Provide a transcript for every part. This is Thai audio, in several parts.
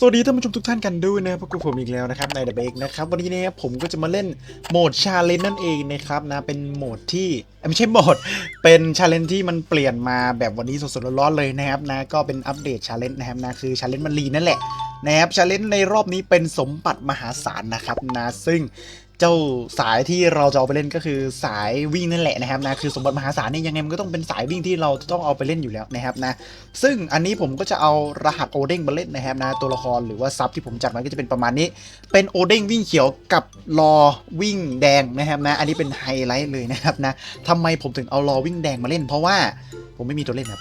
สวัสดีท่านผู้ชมทุกท่านกันด้วยนะครับพบกับผมอีกแล้วนะครับในเดอะเบกนะครับวันนี้นะครับผมก็จะมาเล่นโหมดชาเลนจ์นั่นเองนะครับนะเป็นโหมดที่ไม่ใช่โหมดเป็นชาเลนจ์ที่มันเปลี่ยนมาแบบวันนี้สดๆร้อนๆเลยนะครับนะก็เป็นอัปเดตชาเลนจ์นะครับนะคือชาเลนจ์มันรีนั่นแหละนะครับชาเลนจ์ในรอบนี้เป็นสมบัติมหาศาลนะครับนะซึ่ง เจ้าสายที่เราจะเอาไปเล่นก็คือสายวิ่งนั่นแหละนะครับนะคือสมบัติมหาศาลเนี่ยยังไงมันก็ต้องเป็นสายวิ่งที่เราต้องเอาไปเล่นอยู่แล้วนะครับนะซึ่งอันนี้ผมก็จะเอารหัสโอเด้งมาเล่นนะครับนะตัวละครหรือว่าซับที่ผมจัดมาก็จะเป็นประมาณนี้ เป็นโอเด้งวิ่งเขียวกับรอวิ่งแดงนะครับนะอันนี้เป็นไฮไลท์เลยนะครับนะทำไมผมถึงเอารอวิ่งแดงมาเล่น เพราะว่า ผมไม่มีตัวเล่นครับ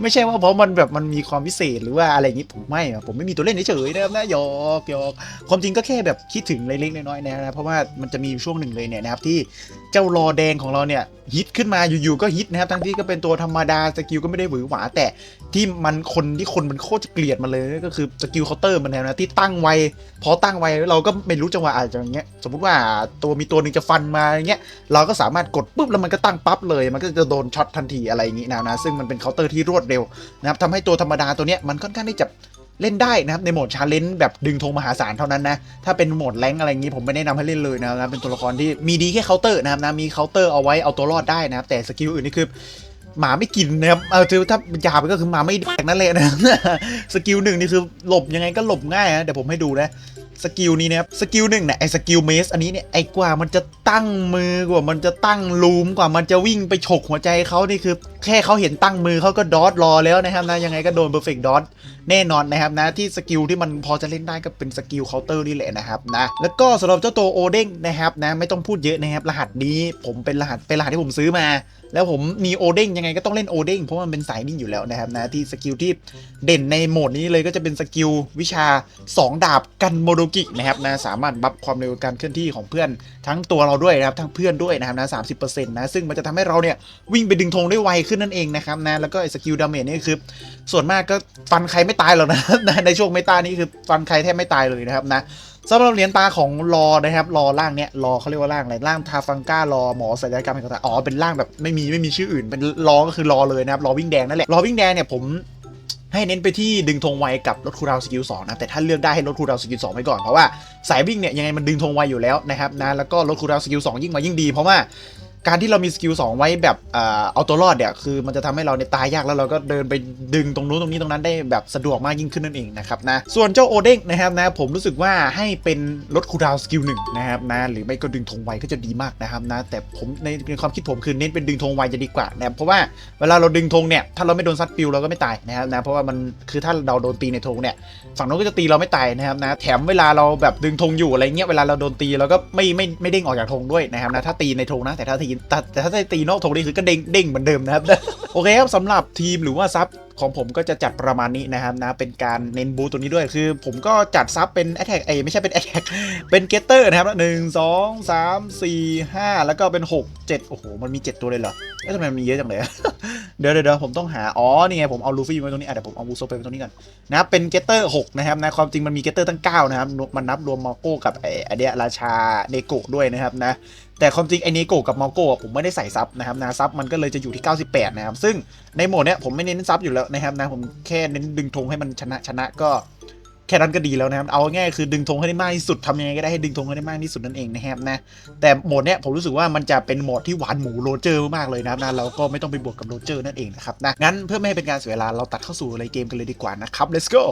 ไม่ใช่ว่าเพราะมันแบบมันมีความพิเศษหรือว่าอะไรอย่างนี้ผมไม่ผมไม่มีตัวเล่นเฉยๆนะครับนะหยอกหยอกความจริงก็แค่แบบคิดถึงเล็กๆน้อยๆนะเพราะว่ามันจะมีช่วงหนึ่งเลยเนี่ยนะครับที่เจ้ารอแดงของเราเนี่ยฮิตขึ้นมาอยู่ๆก็ฮิตนะครับทั้งที่ก็เป็นตัวธรรมดาสกิลก็ไม่ได้หวือหวาแต่ที่มันคนที่คนมันโคตรจะเกลียดมันเลยก็คือสกิลเคาน์เตอร์มันนะที่ตั้งไวพอตั้งไวเราก็ไม่รู้จังหวะอาจจะอย่างเงี้ยสมมติว่าตัวมีตัวหนึ่งจะฟันมาอย่างเงี้ยเราก็สามารถกดปุ๊บแล้วมันก็ตั้งปั๊บเลยมันก็จะโดนช็อตทันทีอะไรอย่างงี้นะนะซึ่งมันเป็นเคาน์เตอร์ที่รวดเร็วนะครับทำให้ตัวธรรมดาตัวเนี้ยมันค่อนข้างที่จะเล่นได้นะครับในโหมดชาเลนจ์แบบดึงธงมหาศาลเท่านั้นนะ ถ้าเป็นโหมดแรงอะไรอย่างนี้ผมไม่แนะนำให้เล่นเลยนะครับเป็นตัวละครที่มีดีแค่เคาน์เตอร์นะครับนะมีเคาน์เตอร์เอาไว้เอาตัวรอดได้นะครับ แต่สกิลอื่นนี่คือหมาไม่กินนะครับเออถ้าหยาบไปก็คือหมาไม่แดกนั่นแหละนะสกิลหนึ่งนี่คือหลบยังไงก็หลบง่ายนะเดี๋ยวผมให้ดูนะ สกิลนี้นะครับสกิลหนึ่งเนี่ยไอสกิลเมสอันนี้เนี่ยไอกว่ามันจะตั้งมือกว่ามันจะตั้งลูมกว่ามันจะวิ่งไปฉกหัวใจเขานี่คือแค่เขาเห็นตั้งมือเขาก็ดอทรอแล้วนะครับนะยังไงก็โดนเ e อร์เฟกต์ดอทแน่นอนนะครับนะที่สกิลที่มันพอจะเล่นได้ก็เป็นสกิลเคาน์เตอร์นี่แหละนะครับนะแล้วก็สำหรับเจ้าตัวโอเด้งนะครับนะไม่ต้องพูดเยอะนะครับรหัสนี้ผมเป็นรหัสเป็นรหัสที่ผมซื้อมา แล้วผมมีโอเด้งยังไงก็ต้องเล่นโอเด้งเพราะมันเป็นสายนิ่งอยู่แล้วนะครับนะที่สกิลที่เด่นในโหมดนี้เลยก็จะเป็นสกิลวิชา 2 ดาบกันโมโดกินะครับนะสามารถบัฟความเร็วการเคลื่อนที่ของเพื่อนทั้งตัวเราด้วยนะครับทั้งเพื่อนด้วยนะครับนะสามสิบเปอร์เซ็นต์นะซึ่งมันจะทำให้เราเนี่ยวิ่งไปดึงธงได้ไวขึ้นนั่นเองนะครับนะแล้วก็ไอ้สกิลดาเมจนี่คือ ส่วนมากก็ฟันใครไม่ตายหรอกนะในช่วงเมตานี้คือฟันใครแทบไม่ตายเลยนะครับนะ สำหรับเหรียญตาของรอนะครับรอร่างเนี้ยรอเขาเรียกว่าร่างอะไรร่างทาฟังก้ารอหมอศัลยกรรมแห่งตาอ๋อเป็นร่างแบบไม่มีไม่มีชื่ออื่น เป็นรอก็คือรอเลยนะครับรอวิ่งแดงนั่นแหละรอวิ่งแดงเนี่ยผมให้เน้นไปที่ดึงธงไวกับรถคูดาวสกิลสองนะแต่ถ้าเลือกได้ให้รถคูดาวสกิลสองไปก่อนเพราะว่าสายวิ่งเนี่ยยังไงมันดึงธงไวอยู่แล้วนะครับนะแล้วก็รถคูดาวสกิลสองยิ่งมายิ่งดีเพราะว่า การที่เรามีสกิล2ไว้แบบเอ่อเอาตัวรอดเนี่ยคือมันจะทำให้เราเนี่ยตายยากแล้วเราก็เดินไปดึงตรงนู้นตรงนี้ตรงนั้นได้แบบสะดวกมากยิ่งขึ้นนั่นเองนะครับนะส่วนเจ้าโอเด้งนะครับนะผมรู้สึกว่าให้เป็นลดคูลดาวน์สกิลหนึ่งนะครับนะหรือไม่ก็ดึงธงไวก็จะดีมากนะครับนะแต่ผมในในความคิดผมคือเน้นเป็นดึงธงไวจะดีกว่านะเพราะว่าเวลาเราดึงธงเนี่ยถ้าเราไม่โดนซัดปิวเราก็ไม่ตายนะครับนะเพราะว่ามันคือถ้าเราโดนตีในธงเนี่ยฝั่งนู้นก็จะตีเราไม่ตายนะครับนะแถมเวลาเราแบบดึงธงอยู่อะไรเงี้ยเวลาเราโดนตีเราก็ไม่ไม่ไม่เด้งออกจากธงด้วยนะครับนะถ้าตีในธงนะแต่ถ้าตีแต่แต่ถ้าตีนอกธงนี่คือก็เด้งเด้งเหมือนเดิมนะครับ โอเคครับสำหรับทีมหรือว่าซับของผมก็จะจัดประมาณนี้นะครับนะเป็นการเน้นบูตตัวนี้ด้วยคือผมก็จัดซับเป็นแอตแทกเอไม่ใช่เป็นแอตแทกเป็นเกตเตอร์นะครับหนึ่งสองสามสี่ห้าแล้วก็เป็นหกเจ็ดโอ้โห มันมีเจ็ดตัวเลยเหรอเอ๊ะทำไมมันมีเยอะจังเลย เดี๋ยวเดี๋ยวผมต้องหา อ๋อ นี่ไงผมเอาลูฟี่ไว้ตรงนี้อะเดี๋ยวผมเอาบูโซไปไว้ตรงนี้ก่อนนะเป็นเกตเตอร์6นะครับนะความจริงมันมีเกตเตอร์ตั้ง9นะครับมันนับรวมมอโก้กับไอ้ไอเดียราชาเนโกะด้วยนะครับนะ แต่ความจริงไอเนโกกับมอโก้ผมไม่ได้ใส่ซับนะครับนะซับมันก็เลยจะอยู่ที่ 98 นะครับ ซึ่งในโหมดเนี้ยผมไม่เน้นซับอยู่แล้วนะครับนะผมแค่เน้นดึงธงให้มันชนะชนะก็ แค่นั้นก็ดีแล้วนะครับ เอาง่ายคือดึงธงให้ได้มากที่สุดทำยังไงก็ได้ให้ดึงธงให้ได้มากที่สุดนั่นเองนะครับนะ แต่โหมดเนี้ยผมรู้สึกว่ามันจะเป็นโหมดที่หวานหมูโรเจอร์มากเลยนะครับนะเราก็ไม่ต้องไปบวกกับโรเจอร์นั่นเองนะครับนะ งั้นเพื่อไม่ให้เป็นการเสียเวลาเราตัดเข้าสู่อะไรเกมกันเลยดีกว่านะครับ let's go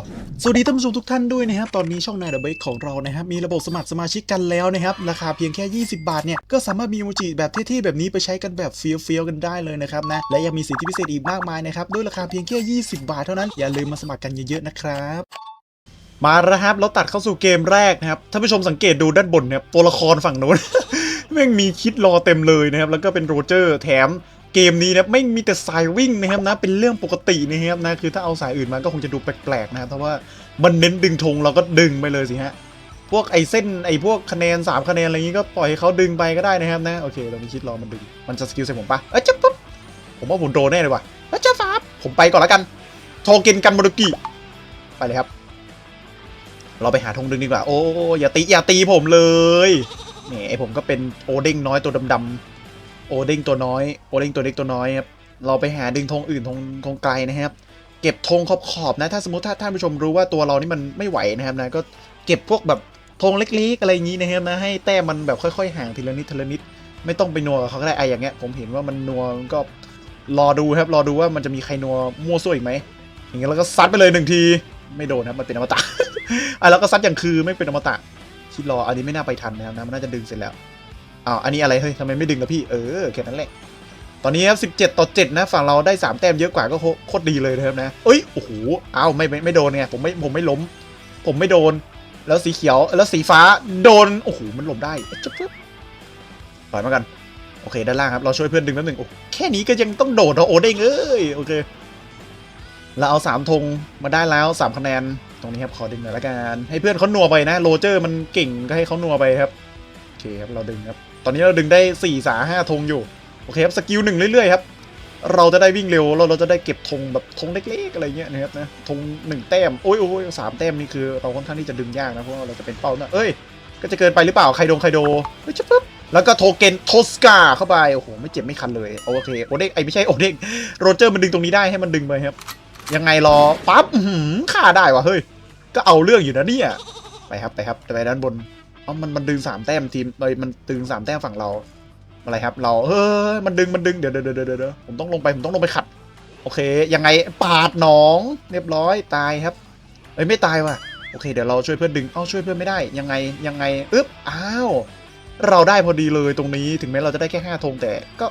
สวัสดีท่านผู้ชมทุกท่านด้วยนะครับ ตอนนี้ช่องนายเดอะเบของเรานะครับ มีระบบสมัครสมาชิกกันแล้วนะครับ ราคาเพียงแค่ 20 บาทเนี่ย ก็สามารถมีโมจิแบบเท่ๆแบบนี้ไปใช้กันแบบเฟี้ยวๆกันได้เลยนะครับนะ และยังมีสิทธิพิเศษอีกมากมายนะครับ ด้วยราคาเพียงแค่ 20 บาทเท่านั้น อย่าลืมมาสมัครกันเยอะๆนะครับ มาแล้วครับเราตัดเข้าสู่เกมแรกนะครับท่านผู้ชมสังเกตดูด้านบนเนี่ยตัวละครฝั่งโน้นแม่งมีคิดรอเต็มเลยนะครับ แล้วก็เป็นโรเจอร์แถมเกมนี้นะไม่มีแต่สายวิ่งนะครับนะเป็นเรื่องปกตินะครับนะคือถ้าเอาสายอื่นมาก็คงจะดูแปลกๆนะครับเพราะว่ามันเน้นดึงธงเราก็ดึงไปเลยสิฮะพวกไอ้เส้นไอ้พวกคะแนน3คะแนนอะไรอย่างงี้ก็ปล่อยให้เขาดึงไปก็ได้นะครับนะโอเคเรามีคิดรอมันดึงมันจะสกิลใส่ผมปะเอ้ยจ๊บปุ๊บผมว่าผมโดนแน่เลยว่ะเอ้ยจ๊บฟาบผมไปก่อนล้วกันโทเกนกันโมโดกิไปเลยครับ เราไปหาธงดึงดีกว่า โอ้อย่าตีอย่าตีผมเลยนี่ไอผมก็เป็นโอเด้งน้อยตัวดำๆโอเด้งตัวน้อยโอเด้งตัวเล็กตัวน้อยครับเราไปหาดึงธงอื่นธงธงไกลนะครับ เก็บธงขอบๆนะ ถ้าสมมติถ้าท่านผู้ชมรู้ว่าตัวเรานี่มันไม่ไหวนะครับนะก็เก็บพวกแบบธงเล็กๆ อะไรอย่างนี้นะครับนะให้แต้มมันแบบค่อยๆห่างทีละนิดทีละนิดไม่ต้องไปนัวกับเขาก็ได้ไออย่างเงี้ยผมเห็นว่ามันนัวก็รอดูครับรอดูว่ามันจะมีใครนัวมั่วซั่วอีกไหมอย่างเงี้ยแล้วก็ซัดไปเลยหนึ่งที ไม่โดนครับมันเป็นอมตะอะแล้วก็ซัดอย่างคือไม่เป็นอมตะคิดรออันนี้ไม่น่าไปทันนะครับนะมันน่าจะดึงเสร็จแล้วอ้าวอันนี้อะไรเฮ้ยทำไมไม่ดึงล่ะพี่เออแค่นั้นแหละตอนนี้ครับ 17 ต่อ 7 นะ ฝั่งเราได้ 3 แต้มเยอะกว่าก็โคตรดีเลยนะครับนะ เอ้ย โอ้โห อ้าว ไม่ไม่ไม่โดนไง ผมไม่ผมไม่ล้ม ผมไม่โดน แล้วสีเขียว แล้วสีฟ้าโดน โอ้โห มันหลบได้จุ๊บจุ๊บปล่อยมากัน โอเค ด้านล่างครับ เราช่วยเพื่อนดึงแป๊บหนึ่งโอ้แค่นี้ก็ยังต้องโดดเราโอเด้งเอ้ย โอเค เราเอา3ธงมาได้แล้ว3คะแนนตรงนี้ครับขอดึงหน่อยละกันให้เพื่อนเขาหนัวไปนะโรเจอร์มันเก่งก็ให้เขาหนัวไปครับโอเคครับเราดึงครับตอนนี้เราดึงได้ 4 สา5ธงอยู่โอเคครับสกิลหนึ่งเรื่อยๆครับเราจะได้วิ่งเร็วเราเราจะได้เก็บธงแบบธงเล็กๆอะไรเงี้ยนะครับนะธงหนึ่งแต้มโอ้ยโอ้ยสามแต้มนี่คือเราค่อนข้างที่จะดึงยากนะเพราะว่าเราจะเป็นเป้านะเอ้ยก็จะเกินไปหรือเปล่าไคโดงไคโดเฮ้ยจับปุ๊บแล้วก็โทเกนโทสกาเข้าไปโอ้โหไม่เจ็บไม่คันเลยโอเคโอเด้งไอไม่ใช่โอเด้งโรเจอร์มันดึงตรงนี้ได้ให้มันดึงไปครับ ยังไงรอปั๊บอื้อหือฆ่าได้วะเฮ้ย ก็เอาเรื่องอยู่นะเนี่ยไปครับไปครับไปด้านบนอ๋อมันมันดึงสามแต้มทีมเลยมันดึงสามแต้มฝั่งเราอะไรครับ เราเฮ้ยมันดึงมันดึงเดี๋ยวเดี๋ยวเดี๋ยวเดี๋ยวผมต้องลงไปผมต้องลงไปขัด โอเค ยังไงปาดหนองเรียบร้อยตายครับเอ้ยไม่ตายว่ะโอเคเดี๋ยวเราช่วยเพื่อนดึงเอ้าช่วยเพื่อนไม่ได้ยังไงยังไงอึ๊บอ้าวเราได้พอดีเลยตรงนี้ถึงแม้เราจะได้แค่ห้าธงแต่ก็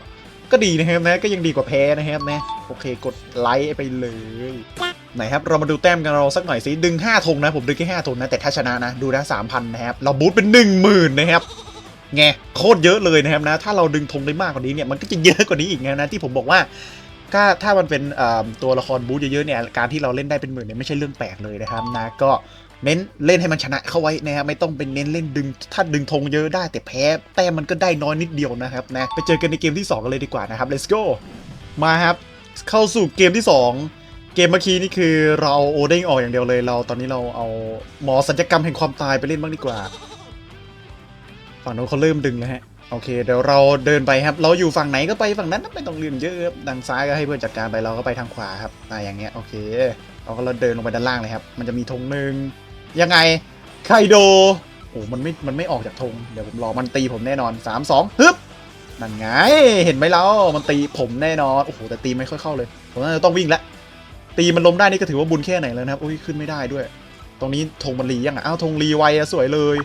ก็ดีนะครับนะก็ยังดีกว่าแพ้นะครับนะโอเคกดไลค์ไปเลยไหนครับเรามาดูแต้มกันเราสักหน่อยสิดึง5ธงนะผมดึงแค่5ธงนะแต่ถ้าชนะนะดูนะ3,000นะครับเราบูทเป็น 1 0,000นะครับไงโคตรเยอะเลยนะครับนะถ้าเราดึงธงได้มากกว่านี้เนี่ยมันก็จะเยอะกว่านี้อีกนะนะที่ผมบอกว่าถ้าถ้ามันเป็นตัวละครบูธเยอะๆเนี่ยการที่เราเล่นได้เป็นหมื่นเนี่ยไม่ใช่เรื่องแปลกเลยนะครับนะก็ เน้นเล่นให้มันชนะเข้าไว้นะครับไม่ต้องเป็นเน้นเล่นดึง ถ้าดึงธงเยอะได้ แต่แพ้แต้มมันก็ได้น้อยนิดเดียวนะครับนะไปเจอกันในเกมที่ 2 กันเลยดีกว่านะครับ let's go มาครับ เข้าสู่เกมที่ 2 เกมเมื่อกี้นี่คือเราเอาโอเด้งออกอย่างเดียวเลยเรา ตอนนี้เราเอาหมอสัญญกรรมแห่งความตายไปเล่นบ้างดีกว่าฝั่งโน้นเขาเริ่มดึงแล้วฮะโอเคเดี๋ยวเราเดินไปครับ เราอยู่ฝั่งไหนก็ไปฝั่งนั้นไม่ต้องเรื่องเยอะครับดังซ้ายก็ให้เพื่อนจัดการไปเราก็ไปทางขวาครับอ่าอย่างเงี้ยโอเค เราก็เราเดินลงไปด้านล่างเลยครับ มันจะมีธงหนึ่ง ยังไงไคโดโอ้มันไม่ มันไม่ออกจากธงเดี๋ยวผมรอมันตีผมแน่นอน3 2ฮึบนั่นไง เห็นไหมเรามันตีผมแน่นอน โอ้โห แต่ตีไม่ค่อยเข้าเลย ผมน่าจะต้องวิ่งละตีมันล้มได้นี่ก็ถือว่าบุญแค่ไหนแล้วนะครับ โอ้ย ขึ้นไม่ได้ด้วย ตรงนี้ธงมันรียังอะ อ้าวธงรีไวอะสวยเลย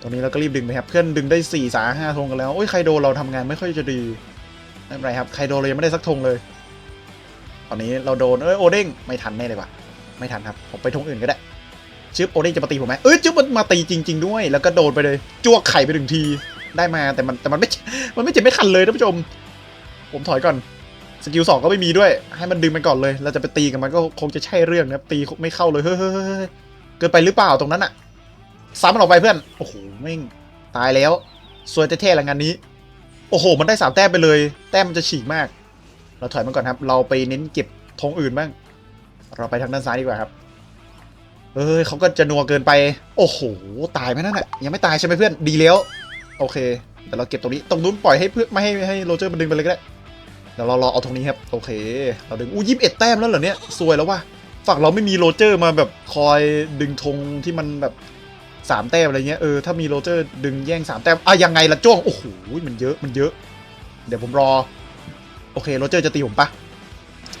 ตรงนี้เราก็รีบดึงไปครับ เพื่อนดึงได้4ี่สาห้าธงกันแล้ว โอ้ย ไคโดเราทำงานไม่ค่อยจะดีไม่เป็นไรครับ ไคโดเรายังไม่ได้สักธงเลย ตอนนี้เราโดน เอ้ย โอเด้ง ไม่ทันแน่เลยว่ะ ไม่ทันครับ ผมไปธงอื่นก็ได้ ชึบโอเด้งจะมาตีผมไหมเอ้ยชึบมันมาตีจริง ๆ ด้วย แล้วก็โดนไปเลยจ้วกไข่ไปหนึ่งทีได้มาแต่มันแต่มันไม่มันไม่เจ็บไม่คันเลยท่านผู้ชม ผมถอยก่อนสกิลสองก็ไม่มีด้วย ให้มันดึงไปก่อนเลยเราจะไปตีกับมันก็คงจะใช่เรื่องนะตีไม่เข้าเลยเฮ้ยเฮ้เฮ้ยเฮ้ยเกินไปหรือเปล่าตรงนั้นอะซ้ำมันออกไปเพื่อนโอ้โหแม่งตายแล้วสวยเท่ๆแล้วงานนี้ โอ้โห มันได้สามแต้มไปเลย แต้มมันจะฉีกมาก เราถอยมันก่อนครับ เราไปเน้นเก็บธงอื่นบ้าง เราไปทางด้านซ้ายดีกว่าครับ เอ้ยเขาก็จะนัวเกินไป โอ้โห ตายไหมนั่นน่ะยังไม่ตายใช่ไหมเพื่อน ดีแล้ว โอเค แต่เราเก็บตรงนี้ ตรงนู้นปล่อยให้เพื่อนไม่ให้ให้โรเจอร์มันดึงไปเลยก็ได้เดี๋ยวเรารอเอาตรงนี้ครับ โอเค เราดึง อู้ยิบเอ็ดแต้มแล้วเหรอเนี่ย สวยแล้วว่ะ ฝั่งเราไม่มีโรเจอร์มาแบบคอยดึงธงที่มันแบบสามแต้มอะไรเงี้ย เออ ถ้ามีโรเจอร์ดึงแย่งสามแต้มอะยังไงละจ้วง โอ้โห มันเยอะ มันเยอะ เดี๋ยวผมรอ โอเค โรเจอร์จะตีผมปะ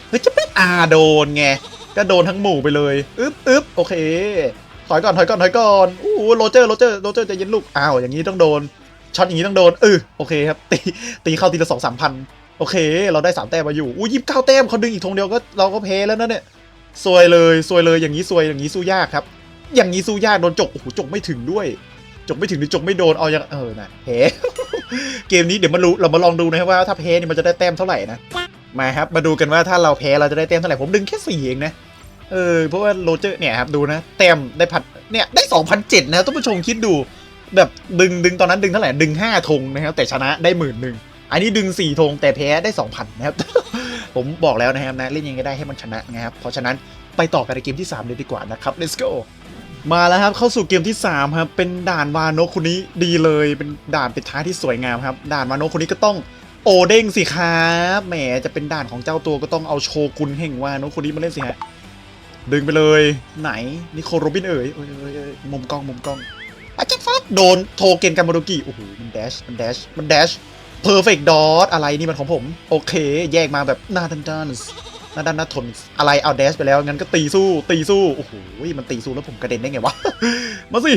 เฮ้ย จะไม่อาโดนไง ก็โดนทั้งหมู่ไปเลยอึ๊บอึ๊บโอเค ถอยก่อนถอยก่อนถอยก่อนอู้หูโรเจอร์โรเจอร์โรเจอร์จะเย็นลูกอ้าวอย่างนี้ต้องโดนช็อตอย่างนี้ต้องโดนเออโอเคครับตีตีเข้าทีละสองสามพันโอเค เราได้สามแต้มมาอยู่อู้ยิบเก้าแต้มเขาดึงอีกธงเดียวก็เราก็แพ้แล้วนะเนี่ยซวยเลยซวยเลยอย่างนี้ซวยอย่างนี้สู้ยากครับ อย่างนี้สู้ยากโดนจกโอ้โหจกไม่ถึงด้วยจกไม่ถึงหรือจกไม่โดนเอาอย่างเออนะแพ้เกมนี้เดี๋ยวมารู้เรามาลองดูนะครับว่าถ้าแพ้นี่มันจะได้แต้มเท่าไหร่นะ มาครับ มาดูกันว่าถ้าเราแพ้เราจะได้แต้มเท่าไหร่ผมดึงแค่สี่เองนะเออเพราะว่าโรเจอร์เนี่ยครับดูนะแต้มได้พันเนี่ยได้สองพันเจ็ดนะท่านผู้ชมคิดดูแบบดึงดึงตอนนั้นดึงเท่าไหร่ดึงห้าธงนะครับแต่ชนะได้หมื่นหนึ่งอันนี้ดึงสี่ธงแต่แพ้ได้สองพันนะครับผมบอกแล้วนะครับนะเล่นยังไงได้ให้มันชนะนะครับเพราะฉะนั้นไปต่อกันในเกมที่สามเลยดีกว่านะครับ let's go มาแล้วครับเข้าสู่เกมที่3ครับเป็นด่านวานโนคนนี้ดีเลย เป็นด่านปิดท้ายที่สวยงามครับ ด่านวานโนคนนี้ก็ต้อง โอเด้งสิครับแหมจะเป็นด่านของเจ้าตัวก็ต้องเอาโชกุนเฮงว่านุคนนี้มาเล่นสิฮะดึงไปเลย ไหนนิโคโรบินเอ๋ยเอ้ยเอ้ยมุมกล้องมุมกล้องอาจจะฟักโดนโทเกนกันมาโดกิโอ้โหมันแดชมันแดชมันแดชเพอร์เฟกต์ดอทอะไรนี่มันของผม โอเค แยกมาแบบหน้าดันดันหน้าดันหน้าทนอะไรเอาแดชไปแล้วงั้นก็ตีสู้ตีสู้โอ้โหมันตีสู้แล้วผมกระเด็นได้ไงวะมาสิ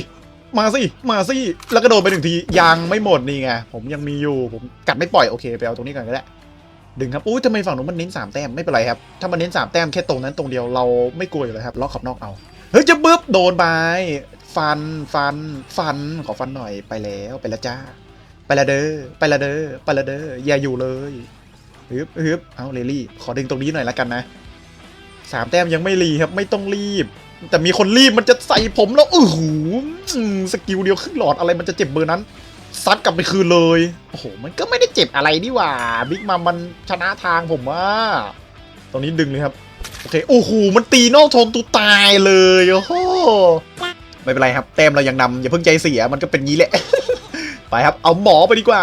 มาสิ มาสิ แล้วก็โดนไปหนึ่งที ยังไม่หมดนี่ไง ผมยังมีอยู่ ผมกัดไม่ปล่อย โอเค ไปเอาตรงนี้ก่อนก็ได้ ดึงครับ อุ้ยทำไมฝั่งนู้นมันเน้นสามแต้ม ไม่เป็นไรครับ ถ้ามันเน้นสามแต้มแค่ตรงนั้นตรงเดียวเราไม่กลัวอยู่แล้วครับล็อกขอบนอกเอา เฮ้ย จะบึ๊บ โดนไป ฟัน ฟัน ฟัน ขอฟันหน่อย ไปแล้ว ไปแล้วจ้า ไปละเด้อ ไปละเด้อ ไปละเด้อ อย่าอยู่เลยฮึบฮึบเอาเลลี่ ขอดึงตรงนี้หน่อยละกันนะสามแต้มยังไม่รีครับ ไม่ต้องรีบ แต่มีคนรีบมันจะใส่ผมแล้วอื้อหืออืมสกิลเดียวครึ่งหลอดอะไรมันจะเจ็บเบอร์นั้นซัดกลับไปคืนเลยโอ้โหมันก็ไม่ได้เจ็บอะไรนี่หว่าบิ๊กมัมมันชนะทางผมว่าตรงนี้ดึงเลยครับโอเคโอ้โหมันตีนอกทนตูตายเลยโอ้โหไม่เป็นไรครับแต้มเรายังนำอย่าเพิ่งใจเสียมันก็เป็นงี้แหละไปครับ เอาหมอไปดีกว่า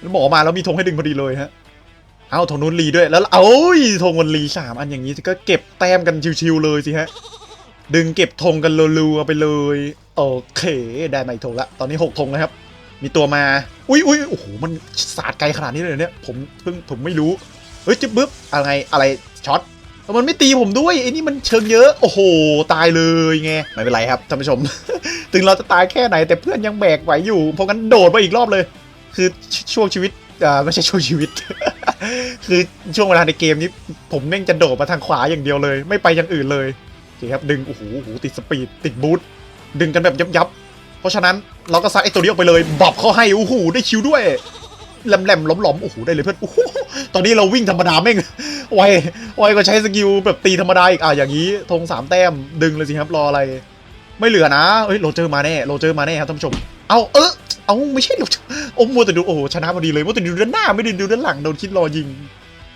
แล้วหมอมาแล้วมีธงให้ดึงพอดีเลยฮะเอาธงนู้นรีด้วยแล้วเอายธงมันรีสามอันอย่างนี้ก็เก็บแต้มกันชิวๆเลยสิฮะ ดึงเก็บธงกันรัวๆไปเลย โอเค ได้มาอีกธงละตอนนี้หกธงแล้วครับ มีตัวมา อุ้ยอุ้ยโอ้โหมันสาดไกลขนาดนี้เลยเนี่ยผมเพิ่งผมไม่รู้ เฮ้ยจิ๊บบึ๊บอะไรอะไรช็อตแล้วมันไม่ตีผมด้วยไอ้นี่มันเชิงเยอะโอ้โห ตายเลยไงไม่เป็นไรครับท่านผู้ชม ถึงเราจะตายแค่ไหนแต่เพื่อนยังแบกไหวอยู่เพราะงั้นโดดมาอีกรอบเลย คือช่วงชีวิตอ่าไม่ใช่ช่วงชีวิต คือช่วงเวลาในเกมนี้ ผมแม่งจะโดดมาทางขวาอย่างเดียวเลย ไม่ไปอย่างอื่นเลย คครับดึงโอ้โหติดสปีดติดบูทดึงกันแบบยับยับเพราะฉะนั้นเราก็ซัดไอ้ตัวนี้ออกไปเลยบอบเขาให้โอ้โหได้คิวด้วยแหลมแหลมๆหลอมโอ้โหได้เลยเพื่อนโอ้โหตอนนี้เราวิ่งธรรมดาแม่งไวไวก็ใช้สกิลแบบตีธรรมดาอีกอะอย่างนี้ธงสามแต้มดึงเลยสิครับรออะไร ไม่เหลือนะเฮ้ยโรเจอร์มาแน่โรเจอร์มาแน่ครับท่านผู้ชมเอาเออเอาไม่ใช่โรเจอร์โอ้มัวแต่ดูโอ้ชนะพอดีเลยมัวแต่ดูด้านหน้าไม่ได้ดูด้านหลังโดนคิดรอยิง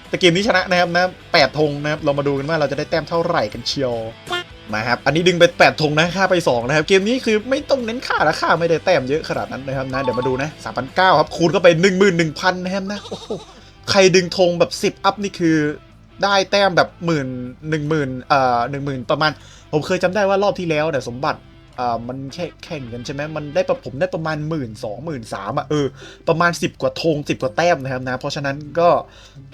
แต่เกมนี้ชนะนะครับนะแปดธงนะครับเรามาดูกันว่าเราจะได้แต้มเท่าไหร่กันเชียวมาครับอันนี้ดึงไป8ธงนะค่าไป 2 นะครับ เกมนี้คือไม่ต้องเน้นค่าและค่าไม่ได้แต้มเยอะขนาดนั้นนะครับนะเดี๋ยวมาดูนะ3,900ครับคูณเข้าไป 11,000นะครับนะโอ้โหใครดึงธงแบบ 10 อัพนี่คือได้แต้มแบบหมื่นหนึ่งหมื่นเอ่อหนึ่งหมื่นประมาณ ผมเคยจำได้ว่ารอบที่แล้วเนี่ยสมบัติ อ่ามันแค่แข่งกันใช่ไหมมันได้ประผมได้ประมาณหมื่นสองหมื่นสามอะเออประมาณ 10 กว่าธง10 กว่าแต้มนะครับนะ เพราะฉะนั้นก็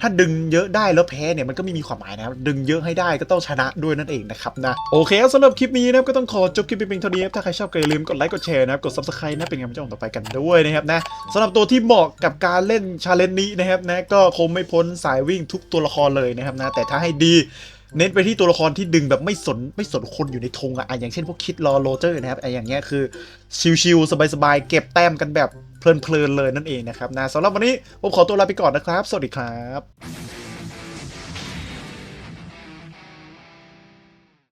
ถ้าดึงเยอะได้แล้วแพ้เนี่ยมันก็ไม่มีความหมายนะครับดึงเยอะให้ได้ก็ต้องชนะด้วยนั่นเองนะครับนะโอเคสำหรับคลิปนี้นะครับก็ต้องขอจบคลิปเพียงเท่านี้ครับถ้าใครชอบก็อย่าลืมกดไลค์กดแชร์นะครับกด subscribe นะเป็นกำลังใจต่อไปกันด้วยนะครับนะสำหรับตัวที่เหมาะกับการเล่นชาเลนจ์นี้นะครับนะก็คงไม่พ้นสายวิ่งทุกตัวละครเลยนะครับนะแต่ถ้าให้ดี เน้นไปที่ตัวละครที่ดึงแบบไม่สนไม่สนคนอยู่ในธงอะอะอย่างเช่นพวกคิดรอโรเจอร์นะครับไออย่างเงี้ยคือชิวๆสบายๆเก็บแต้มกันแบบเพลินๆเลยนั่นเองนะครับนะสำหรับวันนี้ผมขอตัวลาไปก่อนนะครับ สวัสดีครับ